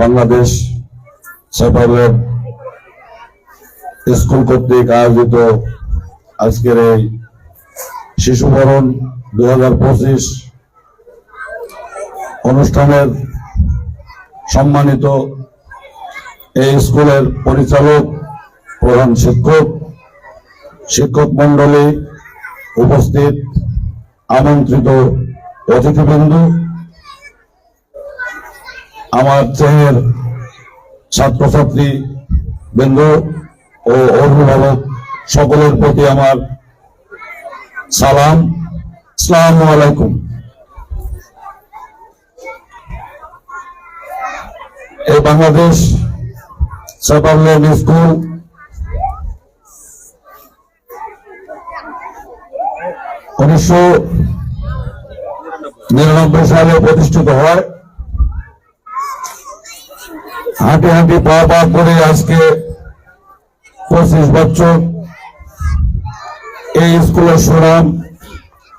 Bangladesh separate school কর্তৃক আয়োজিত আজকের এই শিশু বরণ দুই হাজার পঁচিশ অনুষ্ঠানের সম্মানিত এই স্কুলের পরিচালক, প্রধান শিক্ষক শিক্ষক মন্ডলী উপস্থিত, আমন্ত্রিত অতিথিবৃন্দ আমার চেহের ছাত্রছাত্রী বৃন্দ ও অভিভাবক সকলের প্রতি আমার সালাম। সালাম আলাইকুম। এই বাংলাদেশ সাপারল্যান্ড স্কুল উনিশশো নিরানব্বই সালে প্রতিষ্ঠিত হয়। হাঁটি হাঁটি পা পা করে আজকে পঁচিশ বছর এই স্কুলের সুনাম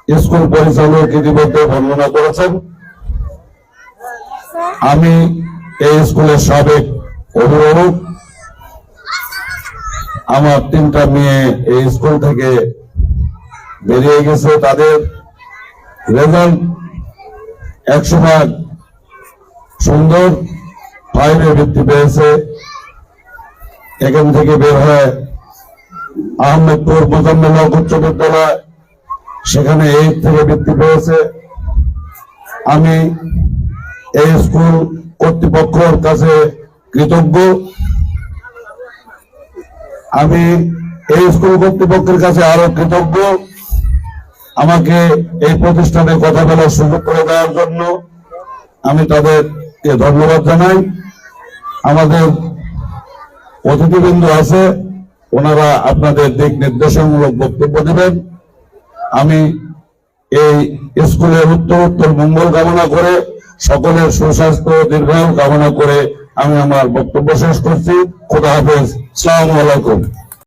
স্কুল পরিচালক ইতিমধ্যে বর্ণনা করেছেন। আমি এই স্কুলের সাবেক অভিভাবক, আমার তিনটা মেয়ে এই স্কুল থেকে বেরিয়ে গেছে। তাদের রেজাল্ট একশো ভাগ সুন্দর ফাইভে বৃদ্ধি পেয়েছে। এখান থেকে বের হয় আহমেদপুর মোজাম্মেল হক উচ্চ বিদ্যালয়। সেখানে এইট থেকে বৃদ্ধি পেয়েছে। আমি এই স্কুল কর্তৃপক্ষের কাছে কৃতজ্ঞ। আমি এই স্কুল কর্তৃপক্ষের কাছে আরও কৃতজ্ঞ। আমাকে এই প্রতিষ্ঠানে কথা বলার সুযোগ করে দেওয়ার জন্য আমি তাদেরকে ধন্যবাদ জানাই। আমাদের অতিথিবৃন্দ আছে, ওনারা আপনাদের দিক নির্দেশনমূলক বক্তব্য দেবেন। আমি এই স্কুলের উত্তর উত্তর মঙ্গল কামনা করে, সকলের সুস্বাস্থ্য, দীর্ঘায়ু কামনা করে আমি আমার বক্তব্য শেষ করছি। খোদা হাফেজ। সালাম আলাইকুম।